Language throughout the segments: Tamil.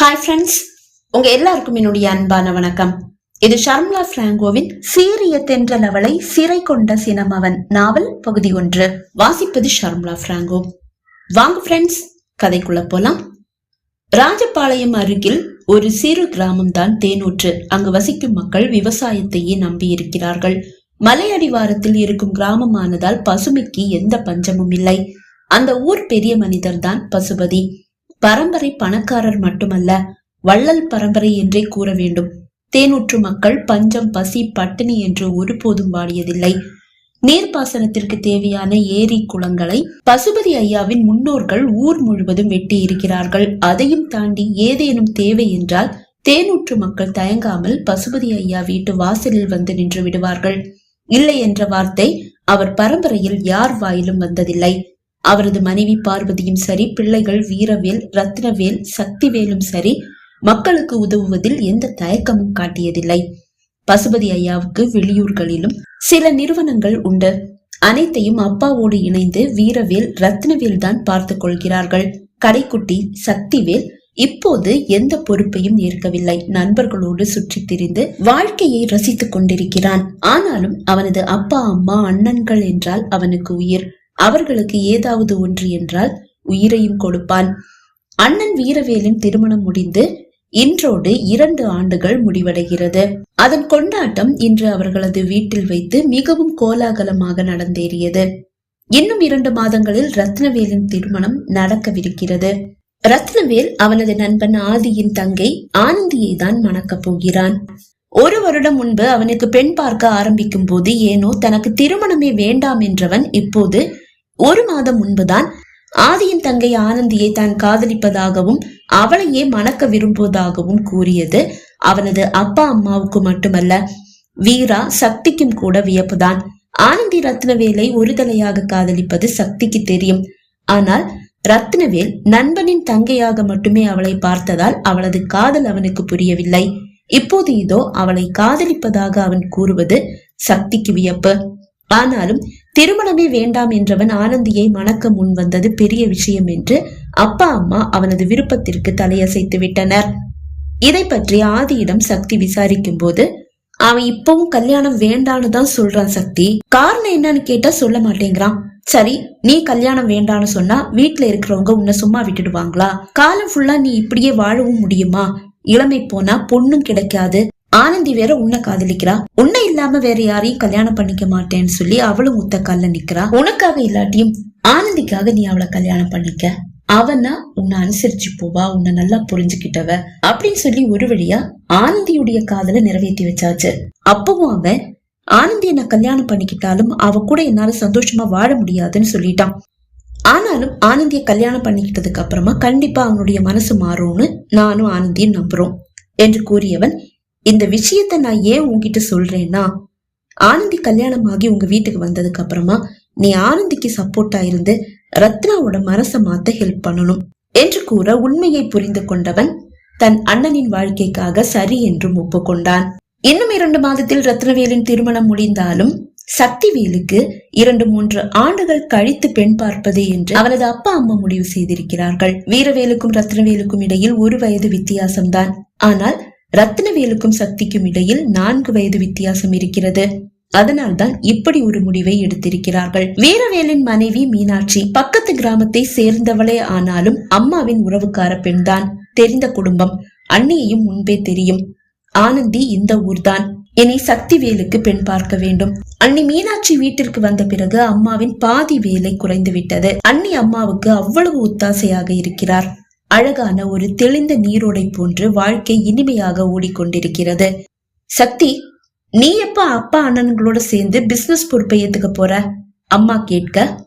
ஹாய் ஃப்ரெண்ட்ஸ் உங்க எல்லாருக்கும் என்னுடைய அன்பான வணக்கம். இது ஷர்ம்லா பிராங்கோவின் சீரிய தென்ற அவளை சிறை கொண்ட சினமவன் நாவல் பகுதி ஒன்று. வாசிப்பது ஷர்ம்லா பிராங்கோ. வாங்க ஃப்ரெண்ட்ஸ் கதைக்குள்ள போலாம். ராஜபாளையம் அருகில் ஒரு சிறு கிராமம் தான் தேனூற்று. அங்கு வசிக்கும் மக்கள் விவசாயத்தையே நம்பி இருக்கிறார்கள் மலை அடிவாரத்தில் இருக்கும் கிராமமானதால் பசுமைக்கு எந்த பஞ்சமும் இல்லை. அந்த ஊர் பெரிய மனிதர் தான் பசுபதி. பரம்பரை பணக்காரர் மட்டுமல்ல வள்ளல் பரம்பரை என்றே கூற வேண்டும். தேனூற்று மக்கள் பஞ்சம் பசி பட்டினி என்று ஒருபோதும் வாடியதில்லை. நீர்ப்பாசனத்திற்கு தேவையான ஏரி குளங்களை பசுபதி ஐயாவின் முன்னோர்கள் ஊர் முழுவதும் வெட்டி இருக்கிறார்கள் அதையும் தாண்டி ஏதேனும் தேவை என்றால் தேனூற்று மக்கள் தயங்காமல் பசுபதி ஐயா வீட்டு வாசலில் வந்து நின்று விடுவார்கள். இல்லை என்ற வார்த்தை அவர் பரம்பரையில் யார் வாயிலும் வந்ததில்லை. அவரது மனைவி பார்வதியும் சரி பிள்ளைகள் வீரவேல் ரத்னவேல் சக்திவேலும் சரி மக்களுக்கு உதவுவதில் எந்த தயக்கமும் காட்டியதில்லை. பசுபதி ஐயாவுக்கு வெளியூர்களிலும் சில நிறுவனங்கள் உண்டு. அனைத்தையும் அப்பாவோடு இணைந்து வீரவேல் ரத்னவேல் தான் பார்த்து கொள்கிறார்கள். கடைக்குட்டி சக்திவேல் இப்போது எந்த பொறுப்பையும் ஏற்கவில்லை. நண்பர்களோடு சுற்றி திரிந்து வாழ்க்கையை ரசித்துக் கொண்டிருக்கிறான். ஆனாலும் அவனது அப்பா அம்மா அண்ணன்கள் என்றால் அவனுக்கு உயிர். அவர்களுக்கு ஏதாவது ஒன்று என்றால் உயிரையும் கொடுப்பான். அண்ணன் வீரவேலின் திருமணம் முடிந்து இன்றோடு இரண்டு ஆண்டுகள் முடிவடைகிறது. அதன் கொண்டாட்டம் இன்று அவர்களது வீட்டில் வைத்து மிகவும் கோலாகலமாக நடந்தேறியது. இன்னும் இரண்டு மாதங்களில் ரத்னவேலின் திருமணம் நடக்கவிருக்கிறது. ரத்னவேல் அவனது நண்பன் ஆதியின் தங்கை ஆனந்தியை தான் மணக்கப் போகிறான். ஒரு வருடம் முன்பு அவனுக்கு பெண் பார்க்க ஆரம்பிக்கும் போது ஏனோ தனக்கு திருமணமே வேண்டாம் என்றவன் இப்போது ஒரு மாதம் முன்புதான் ஆதியின் தங்கை ஆனந்தியை தான் காதலிப்பதாகவும் அவளையே மணக்க விரும்புவதாகவும் கூறியது அவனது அப்பா அம்மாவுக்கு மட்டுமல்ல வீரா சக்திக்கும் கூட வியப்புதான். ஆனந்தி ரத்னவேலை ஒரு தலையாக காதலிப்பது சக்திக்கு தெரியும். ஆனால் ரத்னவேல் நண்பனின் தங்கையாக மட்டுமே அவளை பார்த்ததால் அவளது காதல் அவனுக்கு புரியவில்லை. இப்போது இதோ அவளை காதலிப்பதாக அவன் கூறுவது சக்திக்கு வியப்பு. ஆனாலும் திருமணமே வேண்டாம் என்றவன் ஆனந்தியை மணக்க முன் வந்தது பெரிய விஷயம் என்று அப்பா அம்மா அவனது விருப்பத்திற்கு தலையசைத்து விட்டனர். இதை பற்றி ஆதியிடம் சக்தி விசாரிக்கும் போது அவன் இப்பவும் கல்யாணம் வேண்டான்னு தான் சொல்றான் சக்தி. காரணம் என்னன்னு கேட்டா சொல்ல மாட்டேங்கிறான். சரி நீ கல்யாணம் வேண்டான்னு சொன்னா வீட்டுல இருக்கிறவங்க உன்னை சும்மா விட்டுடுவாங்களா? காலம் ஃபுல்லா நீ இப்படியே வாழவும் முடியுமா? இளமை போனா பொண்ணும் கிடைக்காது. ஆனந்தி வேற உன்னை காதலிக்கிறா. உன்னை இல்லாம வேற யாரையும் கல்யாணம் பண்ணிக்க மாட்டேன்னு சொல்லி அவளும் முத்த கால நிக்கிறா. உனக்காக இல்லாட்டியும் ஆனந்திக்காக நீ அவளை கல்யாணம் பண்ணிக்க. அவனா உன்னை அனுசரிச்சு போவா உன்னை நல்லா புரிஞ்சுக்கிட்டவ அப்படின்னு சொல்லி ஒரு வழியா ஆனந்தியுடைய காதலை நிறைவேற்றி வச்சாச்சு. அப்பவும் அவன் ஆனந்திய நான் கல்யாணம் பண்ணிக்கிட்டாலும் அவ கூட என்னால சந்தோஷமா வாழ முடியாதுன்னு சொல்லிட்டான். ஆனாலும் ஆனந்திய கல்யாணம் பண்ணிக்கிட்டதுக்கு அப்புறமா கண்டிப்பா அவனுடைய மனசு மாறும்னு நானும் ஆனந்தியும் நம்புறோம் என்று கூறியவன் இந்த விஷயத்த நான் ஏன் உன்கிட்ட சொல்றேன்னா ஆனந்தி கல்யாணம் ஆகி உங்க வீட்டுக்கு வந்ததுக்கு அப்புறமா நீ ஆனந்திக்கு சப்போர்ட்டா இருந்து ரத்னாவோட மனசை மாத்த ஹெல்ப் பண்ணணும் என்று கூற உண்மையை புரிந்து கொண்டவன் தன் அண்ணனின் வாழ்க்கைக்காக சரி என்றும் ஒப்புக்கொண்டான். இன்னும் இரண்டு மாதத்தில் ரத்னவேலின் திருமணம் முடிந்தாலும் சக்திவேலுக்கு இரண்டு மூன்று ஆண்டுகள் கழித்து பெண் பார்ப்பது என்று அவனது அப்பா அம்மா முடிவு செய்திருக்கிறார்கள். வீரவேலுக்கும் ரத்னவேலுக்கும் இடையில் ஒரு வயது வித்தியாசம்தான். ஆனால் ரத்னவேலுக்கும் சக்திக்கும் இடையில் நான்கு வயது வித்தியாசம் இருக்கிறது. அதனால்தான் இப்படி ஒரு முடிவை எடுத்திருக்கிறார்கள். வீரவேலின் மனைவி மீனாட்சி பக்கத்து கிராமத்தை சேர்ந்தவளே ஆனாலும் அம்மாவின் உறவுக்கார பெண்தான். தெரிந்த குடும்பம். அண்ணியையும் முன்பே தெரியும். ஆனந்தி இந்த ஊர்தான். இனி சக்திவேலுக்கு பெண் பார்க்க வேண்டும். அன்னி மீனாட்சி வீட்டிற்கு வந்த பிறகு அம்மாவின் பாதி வேலை குறைந்து விட்டது அன்னி அம்மாவுக்கு அவ்வளவு ஒத்தாசையாக இருக்கிறார். அழகான ஒரு தெளிந்த நீரோடை போன்று வாழ்க்கை இனிமையாக ஓடிக்கொண்டிருக்கிறது. சக்தி நீ எப்ப அப்பா அண்ணன்களோட சேர்ந்து பிசினஸ் பொறுப்பை ஏத்துக்க போற? அம்மா கேட்க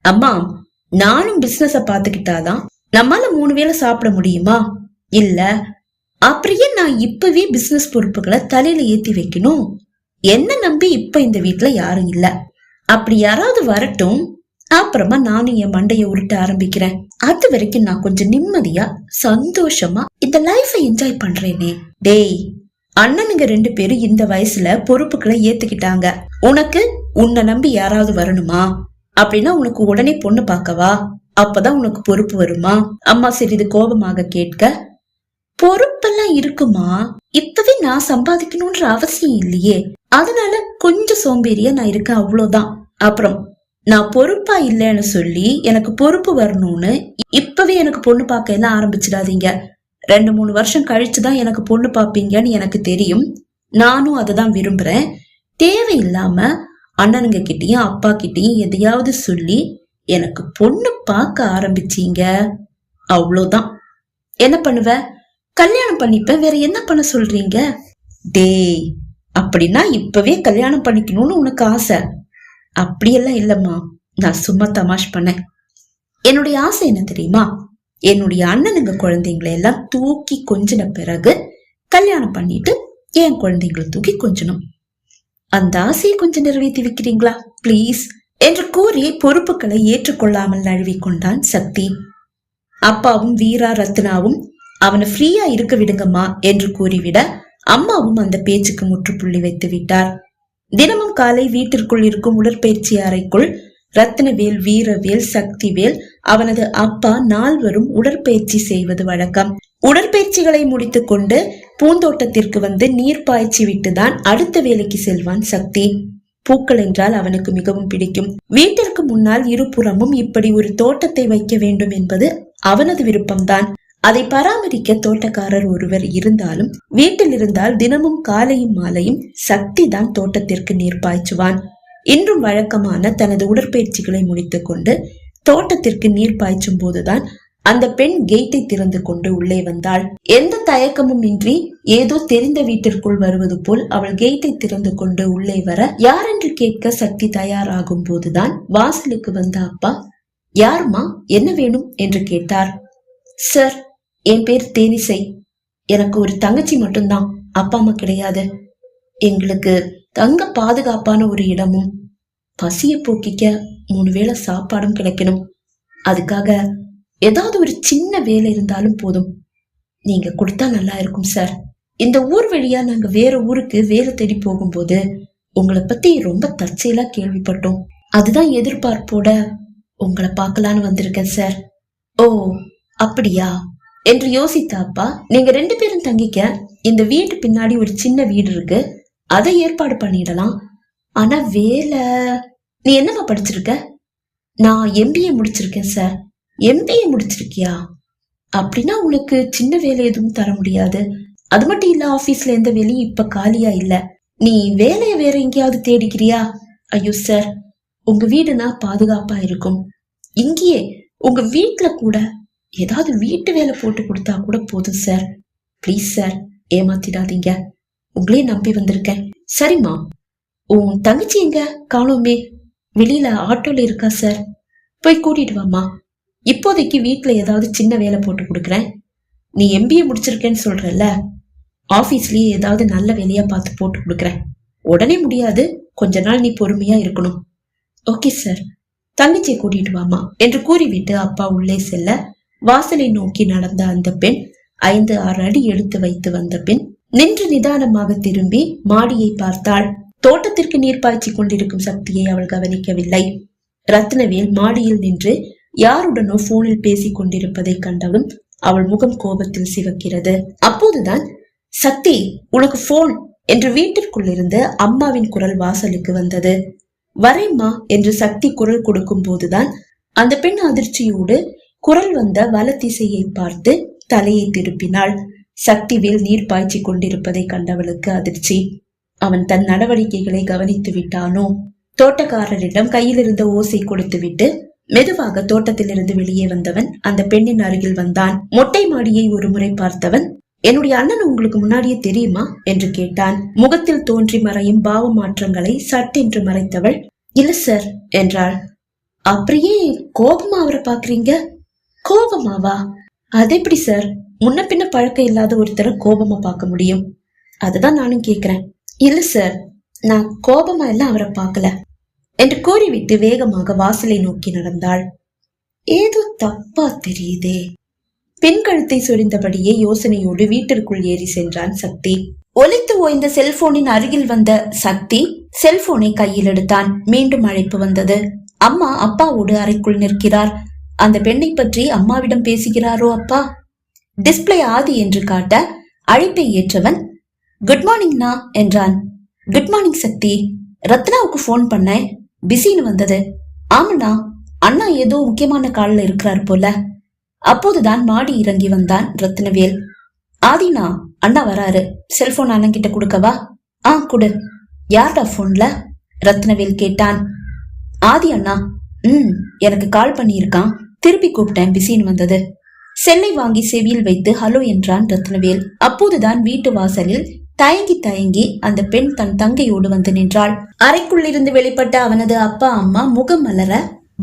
அம்மா நானும் பிசினஸ பாத்துக்கிட்டாதான் நம்மால மூணு வேளை சாப்பிட முடியுமா? இல்ல அப்படியே நான் இப்பவே பிசினஸ் பொறுப்புகளை தலையில ஏத்தி வைக்கணும்? என்ன நம்பி இப்ப இந்த வீட்டுல யாரும் இல்ல? அப்படி யாராவது வரட்டும். அப்புறமா நானும் என் மண்டையை உருட்ட ஆரம்பிக்கிறேன். அது வரைக்கும் நான் கொஞ்சம் நிம்மதியா சந்தோஷமா இந்த லைஃபை என்ஜாய் பண்றேனே. டேய் அண்ணனுங்க ரெண்டு பேரும் இந்த வயசுல பொறுப்புகளை ஏத்துக்கிட்டாங்க. உனக்கு உன்னை நம்பி யாராவது வரணுமா? அப்படின்னா உனக்கு உடனே பொண்ணு பார்க்கவா? அப்பதான் உனக்கு பொறுப்பு வருமா? அம்மா சிறிது கோபமாக கேட்க பொறுப்பெல்லாம் இருக்குமா? இப்பவே நான் சம்பாதிக்கணும்ன்ற அவசியம் இல்லையே. அதனால கொஞ்சம் சோம்பேறியா நான் இருக்கேன் அவ்வளவுதான். அப்புறம் நான் பொறுப்பா இல்லைன்னு சொல்லி எனக்கு பொறுப்பு வரணும்னு இப்பவே எனக்கு பொண்ணு பார்க்க எல்லாம் ஆரம்பிச்சிடாதீங்க. ரெண்டு மூணு வருஷம் கழிச்சு தான் எனக்கு பொண்ணு பார்ப்பீங்கன்னு எனக்கு தெரியும். நானும் அதை தான் விரும்புறேன். தேவையில்லாம அண்ணனுங்க கிட்டயும் அப்பா கிட்டயும் எதையாவது சொல்லி எனக்கு பொண்ணு பார்க்க ஆரம்பிச்சீங்க. அவ்வளோதான். என்ன பண்ணுவ? கல்யாணம் பண்ணிப்ப வேற என்ன பண்ண சொல்றீங்க? டேய் அப்படின்னா இப்பவே கல்யாணம் பண்ணிக்கணும்னு உனக்கு ஆசை. அப்படியெல்லாம் இல்லம்மா. நான் சும்மா தமாஷ் பண்ணேன். என்னுடைய ஆசை என்ன தெரியுமா? என்னுடைய அண்ணனுங்க குழந்தைங்களை எல்லாம் தூக்கி கொஞ்சின பிறகு கல்யாணம் பண்ணிட்டு என் குழந்தைங்களை தூக்கி கொஞ்சணும். அந்த ஆசையை கொஞ்சம் நிறைவேற்றி வைக்கிறீங்களா? ப்ளீஸ் என்று கூறி பொறுப்புகளை ஏற்றுக்கொள்ளாமல் நழுவிக்கொண்டான் சக்தி. அப்பாவும் வீரா ரத்னாவும் அவனை ஃப்ரீயா இருக்க விடுங்கம்மா என்று கூறிவிட அம்மாவும் அந்த பேச்சுக்கு முற்றுப்புள்ளி வைத்து விட்டார் தினமும் காலை வீட்டிற்குள் இருக்கும் உடற்பயிற்சி அறைக்குள் ரத்னவேல் வீரவேல் சக்திவேல் அவனது அப்பா நால்வரும் உடற்பயிற்சி செய்வது வழக்கம். உடற்பயிற்சிகளை முடித்துக்கொண்டு பூந்தோட்டத்திற்கு வந்து நீர் பாய்ச்சி விட்டுதான் அடுத்த வேலைக்கு செல்வான் சக்தி. பூக்கள் என்றால் அவனுக்கு மிகவும் பிடிக்கும். வீட்டிற்கு முன்னால் இருபுறமும் இப்படி ஒரு தோட்டத்தை வைக்க வேண்டும் என்பது அவனது விருப்பம்தான். அதை பராமரிக்க தோட்டக்காரர் ஒருவர் இருந்தாலும் வீட்டில் இருந்தால் தினமும் காலையும் மாலையும் சக்தி தான் தோட்டத்திற்கு நீர் பாய்ச்சுவான். இன்றும் வழக்கமான தனது உடற்பயிற்சிகளை முடித்துக்கொண்டு தோட்டத்திற்கு நீர் பாய்ச்சும் போதுதான் அந்த பெண் கேட்டை திறந்து கொண்டு உள்ளே வந்தாள். எந்த தயக்கமும் இன்றி ஏதோ தெரிந்த வீட்டிற்குள் வருவது போல் அவள் கேட்டை திறந்து கொண்டு உள்ளே வர யாரென்று கேட்க சக்தி தயாராகும் போதுதான் வாசலுக்கு வந்த அப்பா யாருமா என்ன வேணும்? என்று கேட்டார். சார் என் பேர் தேனிசை. எனக்கு ஒரு தங்கச்சி மட்டும்தான். அப்பா அம்மா கிடையாது. எங்களுக்கு தங்க பாதுகாப்பான ஒரு இடமும் பசியை போக்கிக்க மூணு வேளை சாப்பாடும் கிடைக்கணும். அதுக்காக ஏதாவது ஒரு சின்ன வேலை இருந்தாலும் போதும். நீங்க கொடுத்தா நல்லா இருக்கும் சார். இந்த ஊர் வழியா நாங்க வேற ஊருக்கு வேலை தேடி போகும்போது உங்களை பத்தி ரொம்ப தற்செயலா கேள்விப்பட்டோம். அதுதான் எதிர்பார்ப்போட உங்களை பார்க்கலான்னு வந்திருக்கேன் சார். ஓ அப்படியா? என்று யோசித்த அப்பா நீங்க ரெண்டு பேரும் தங்கிக்க இந்த வீட்டு பின்னாடி ஒரு சின்ன வீடு இருக்கு. அதை ஏற்பாடு பண்ணிடலாம். ஆனா வேலை. நீ என்னம்மா படிச்சிருக்க? நான் எம்பிஏ முடிச்சிருக்கேன் சார். எம்பிஏ முடிச்சிருக்கியா? அப்படின்னா உனக்கு சின்ன வேலை எதுவும் தர முடியாது. அது மட்டும் இல்ல ஆபீஸ்ல எந்த வேலையும் இப்ப காலியா இல்ல. நீ வேலையை வேற எங்கேயாவது தேடிக்கிறியா? ஐயோ சார். உங்க வீடுனா பாதுகாப்பா இருக்கும். இங்கேயே உங்க வீட்டுல கூட ஏதாவது வீட்டு வேலை போட்டு கொடுத்தா கூட போதும் சார். Please sir ஏமாத்திடாதீங்க. உங்களே நம்பி வந்திருக்கேன். சரிம்மா. உன் தங்கச்சி எங்க? காணோமே. வெளியில ஆட்டோல இருக்கா சார்? போய் கூட்டிட்டு வாமா இப்போதைக்கு வீட்ல ஏதாவது சின்ன வேலை போட்டு கொடுக்குறேன். நீ எம்பிஏ முடிச்சிருக்கேன்னு சொல்றல்ல. ஆஃபீஸ்லயே ஏதாவது நல்ல வேலையா பார்த்து போட்டு கொடுக்குறேன். உடனே முடியாது. கொஞ்ச நாள் நீ பொறுமையா இருக்கணும். Okay sir. தங்கச்சியை கூட்டிட்டு வாமா என்று கூறிவிட்டு அப்பா உள்ளே செல்ல வாசலை நோக்கி நடந்த அந்த பெண் ஐந்து ஆறு அடி எடுத்து வைத்து வந்த பின் நின்று நிதானமாக திரும்பி மாடியை பார்த்தாள். தோட்டத்திற்கு நீர் பாய்ச்சி கொண்டிருக்கும் சக்தியை அவள் கவனிக்கவில்லை. ரத்னவேல் மாடியில் நின்று யாருடனோ போனில் பேசிக் கொண்டிருப்பதை கண்டவும் அவள் முகம் கோபத்தில் சிவக்கிறது. அப்போதுதான் சக்தி உனக்கு போன் என்று வீட்டிற்குள்ளிருந்து அம்மாவின் குரல் வாசலுக்கு வந்தது. வரேம்மா என்று சக்தி குரல் கொடுக்கும் போதுதான் அந்த பெண் அதிர்ச்சியோடு குரல் வந்த வலத்திசையை பார்த்து தலையை திருப்பினாள். சக்திவேல் நீர் பாய்ச்சி கொண்டிருப்பதை கண்டவளுக்கு அதிர்ச்சி. அவன் தன் நடவடிக்கைகளை கவனித்து விட்டானோ? தோட்டக்காரரிடம் கையில் இருந்த ஓசை கொடுத்துவிட்டு மெதுவாக தோட்டத்திலிருந்து வெளியே வந்தவன் அந்த பெண்ணின் அருகில் வந்தான். மொட்டை மாடியை ஒரு முறை பார்த்தவன் என்னுடைய அண்ணன் உங்களுக்கு முன்னாடியே தெரியுமா? என்று கேட்டான். முகத்தில் தோன்றி மறையும் பாவ மாற்றங்களை சட்டென்று மறைத்தவள் இல்ல சார் என்றாள். அப்படியே கோபமா அவரை பாக்குறீங்க கோபமாவா அது எப்படி சார் முன்ன பின்ன பழக்கம் இல்லாத ஒருத்தரை கோபமா பார்க்க முடியும். அதுதான் நானும் கேக்குறேன். இல்ல சார் நான் கோபமா எல்லாம் அவரை பார்க்கல. என்று கூறிவிட்டு வேகமாக வாசலை நோக்கி நடந்தாள். ஏதோ தப்பா தெரியுதே. பெண் கழுத்தை சொரிந்தபடியே யோசனையோடு வீட்டிற்குள் ஏறி சென்றான் சக்தி. ஒலித்து ஓய்ந்த செல்போனின் அருகில் வந்த சக்தி செல்போனை கையில் எடுத்தான். மீண்டும் அழைப்பு வந்தது. அம்மா அப்பாவோடு அறைக்குள் நிற்கிறார். அந்த பெண்ணை பற்றி அம்மாவிடம் பேசுகிறாரோ அப்பா? டிஸ்பிளே ஆதி என்று காட்ட அழைப்பை ஏற்றவன் குட் மார்னிங்ண்ணா என்றான். Good morning Sakthi. ரத்னாவுக்கு ஃபோன் பண்ணேன் பிஸின்னு வந்தது. ஆமாண்ணா அண்ணா ஏதோ முக்கியமான காலில் இருக்கிறார் போல. அப்போதுதான் மாடி இறங்கி வந்தான் ரத்னவேல். ஆதினா அண்ணா வராரு. செல்போன் அண்ணன் கிட்ட கொடுக்கவா? ஆ குடு. யார்டா போன்ல ரத்னவேல் கேட்டான். ஆதி அண்ணா. ம் எனக்கு கால் பண்ணியிருக்கான். திருப்பி கூப்பிட்டேன் பிசின்னு வந்தது. செல்லை வாங்கி செவியில் வைத்து ஹலோ என்றான் ரத்னவேல். அப்போதுதான் வீட்டு வாசலில் தயங்கி தயங்கி அந்த பெண் தன் தங்கையோடு வந்து நின்றாள். அறைக்குள்ளிருந்து வெளிப்பட்ட அவனது அப்பா அம்மா முகம் மலர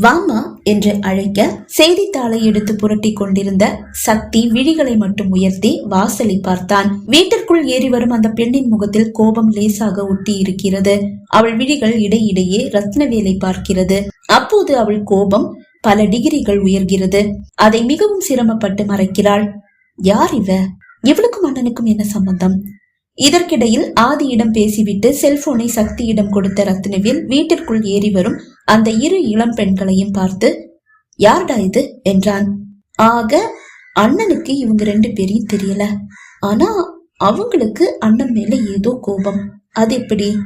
வாமா என்று அழைக்க செய்தித்தாளை எடுத்து புரட்டி கொண்டிருந்த சக்தி விழிகளை மட்டும் உயர்த்தி வாசலை பார்த்தான். வீட்டிற்குள் ஏறி வரும் அந்த பெண்ணின் முகத்தில் கோபம் லேசாக ஒட்டி இருக்கிறது அவள் விழிகள் இடையிடையே ரத்னவேலை பார்க்கிறது. அப்போது அவள் கோபம் பல டிகிரிகள் உயர்கிறது. அதை மிகவும் சிரமப்பட்டு மறைக்கிறாள். யார் இவ? இவளுக்கும் அண்ணனுக்கும் என்ன சம்பந்தம்? இதற்கிடையில் ஆதியிடம் பேசிவிட்டு செல்போனை சக்தியிடம் கொடுத்த ரத்னவேல் வீட்டிற்குள் ஏறி வரும் அந்த இரு இளம் பெண்களையும் பார்த்து யார்டா இது? என்றான். ஆக அண்ணனுக்கு இவங்க ரெண்டு பேரையும் தெரியல. ஆனா அவங்களுக்கு அண்ணன் மேல ஏதோ கோபம். அது எப்படி?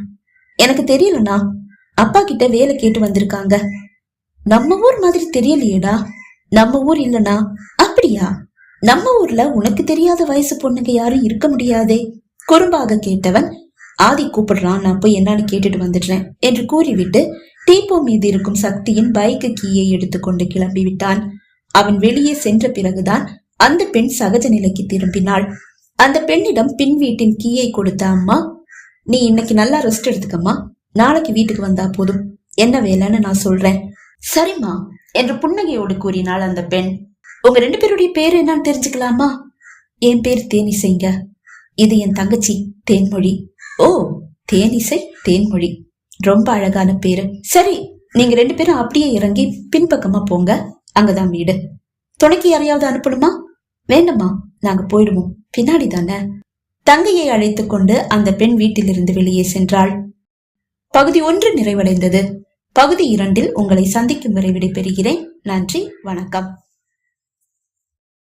எனக்கு தெரியலண்ணா. அப்பா கிட்ட வேலை கேட்டு வந்திருக்காங்க. நம்ம ஊர் மாதிரி தெரியலையேடா? நம்ம ஊர் இல்லனா? அப்படியா? நம்ம ஊர்ல உனக்கு தெரியாத வயசு பொண்ணுங்க யாரும் இருக்க முடியாதே. குறும்பாக கேட்டவன் ஆதி கூப்பிடுறான் நான் போய் என்னன்னு கேட்டுட்டு வந்துடுறேன் என்று கூறிவிட்டு டீப்போ மீது இருக்கும் சக்தியின் பைக்கு கீயை எடுத்துக்கொண்டு கிளம்பி விட்டான். அவன் வெளியே சென்ற பிறகுதான் அந்த பெண் சகஜ நிலைக்கு திரும்பினாள். அந்த பெண்ணிடம் பின் வீட்டின் கீயை கொடுத்த அம்மா நீ இன்னைக்கு நல்லா ரெஸ்ட் எடுத்துக்கம்மா. நாளைக்கு வீட்டுக்கு வந்தா போதும். என்ன வேலைன்னு நான் சொல்றேன். சரிம்மா என்று புன்னகையோடு கூறினாள் அந்த பெண். உங்க ரெண்டு பேருடைய பேர் என்னன்னு தெரிஞ்சுக்கலாமா? என் பேர் தேனிசைங்க. இது என் தங்கச்சி தேன்மொழி. ஓ தேனிசை தேன்மொழி. ரொம்ப அழகான பேரு. சரி நீங்க ரெண்டு பேரும் அப்படியே இறங்கி பின்பக்கமா போங்க. அங்கதான் வீடு. துணைக்கு யாரையாவது அனுப்பணுமா? வேண்டாமா நாங்க போயிடுவோம். பின்னாடி தானே? தங்கையை அழைத்துக்கொண்டு அந்த பெண் வீட்டிலிருந்து வெளியே சென்றாள். பகுதி ஒன்று நிறைவடைந்தது. பகுதி இரண்டில் உங்களை சந்திக்கும் வரை விடைபெறுகிறேன். நன்றி வணக்கம்.